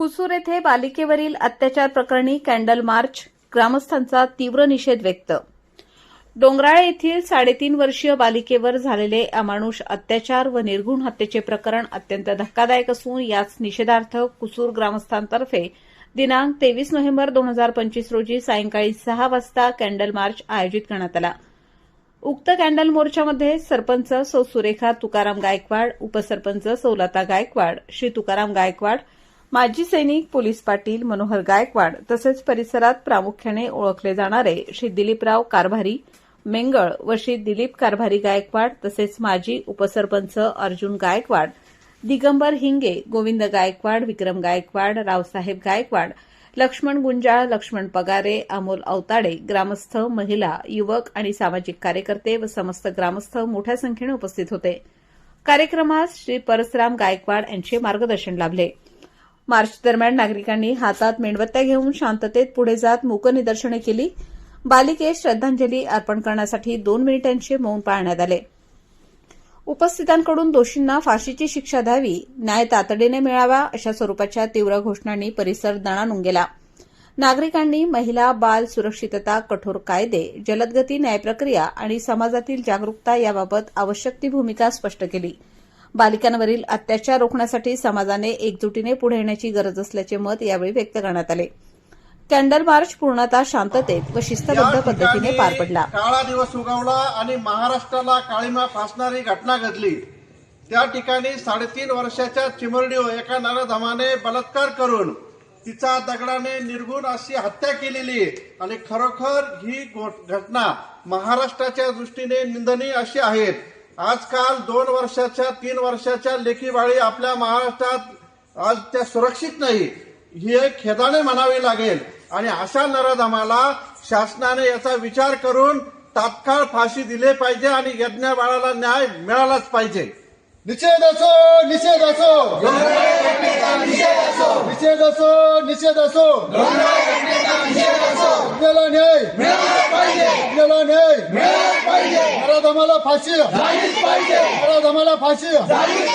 कुसूर येथे बालिकेवरील अत्याचार प्रकरणी कॅन्डल मार्च ग्रामस्थांचा तीव्र निषेध व्यक्त. डोंगराळ येथील साडेतीन वर्षीय बालिकेवर झालेले अमानुष अत्याचार व निर्गुण हत्येचे प्रकरण अत्यंत धक्कादायक असून याच निषेधार्थ कुसूर ग्रामस्थांतर्फे दिनांक तेवीस नोव्हेंबर दोन हजार पंचवीस रोजी सायंकाळी सहा वाजता कॅन्डल मार्च आयोजित करण्यात आला. उक्त कॅन्डल मोर्चामध्ये सरपंच सौ सुरेखा तुकाराम गायकवाड उपसरपंच सौलता गायकवाड श्री तुकाराम गायकवाड माजी सैनिक पोलीस पाटील मनोहर गायकवाड तसेच परिसरात प्रामुख्याने ओळखले जाणारे श्री दिलीपराव कारभारी मेंगळ व श्री दिलीप कारभारी गायकवाड तसेच माजी उपसरपंच अर्जुन गायकवाड दिगंबर हिंगे गोविंद गायकवाड विक्रम गायकवाड रावसाहेब गायकवाड लक्ष्मण गुंजाळ लक्ष्मण पगारे अमोल अवताडे ग्रामस्थ महिला युवक आणि सामाजिक कार्यकर्ते व समस्त ग्रामस्थ मोठ्या संख्येने उपस्थित होते. कार्यक्रमास श्री परसराम गायकवाड यांचे मार्गदर्शन लाभले. मार्च दरम्यान नागरिकांनी हातात मेणबत्त्या घेऊन शांततेत पुढे जात मूक निदर्शने केली. बालिकेस श्रद्धांजली अर्पण करण्यासाठी दोन मिनिटांचे मौन पाळण्यात आले. उपस्थितांकडून दोषींना फाशीची शिक्षा द्यावी न्याय तातडीने मिळावा अशा स्वरूपाच्या तीव्र घोषणांनी परिसर दणाणून गेला. नागरिकांनी महिला बाल सुरक्षितता कठोर कायदे जलदगती न्यायप्रक्रिया आणि समाजातील जागरूकता याबाबत आवश्यक ती भूमिका स्पष्ट केली. बालिकांवरील अत्याचार रोखण्यासाठी समाजाने एकजुटीने पुढे येण्याची गरज असल्याचे मत यावेळी व्यक्त करण्यात आले. कॅन्डल मार्च पूर्णतः शांततेत व शिस्तबद्ध पद्धतीने पार पडला. काळा दिवस उगवला आणि महाराष्ट्राला काळीमा फासणारी घटना घडली. त्या ठिकाणी साडेतीन वर्षाच्या चिमुरडीवर एका नरधमाने बलात्कार करून तिचा दगडाने निर्गुण अशी हत्या केलेली. आणि खरोखर ही घटना महाराष्ट्राच्या दृष्टीने निंदनीय अशी आहे. आजकाल दोन वर्षाच्या तीन वर्षाच्या लेखी बाळी आपल्या महाराष्ट्रात आज त्या सुरक्षित नाही. ही एक खेदाने म्हणावी लागेल. आणि अशा नराधमाला शासनाने याचा विचार करून तात्काळ फाशी दिले पाहिजे आणि यज्ञ बाळाला न्याय मिळालाच पाहिजे. निषेध असो निषेध असो. निषेध असो. निषेध असो न्याय नराधमाला फाशी नराधमाला फाशी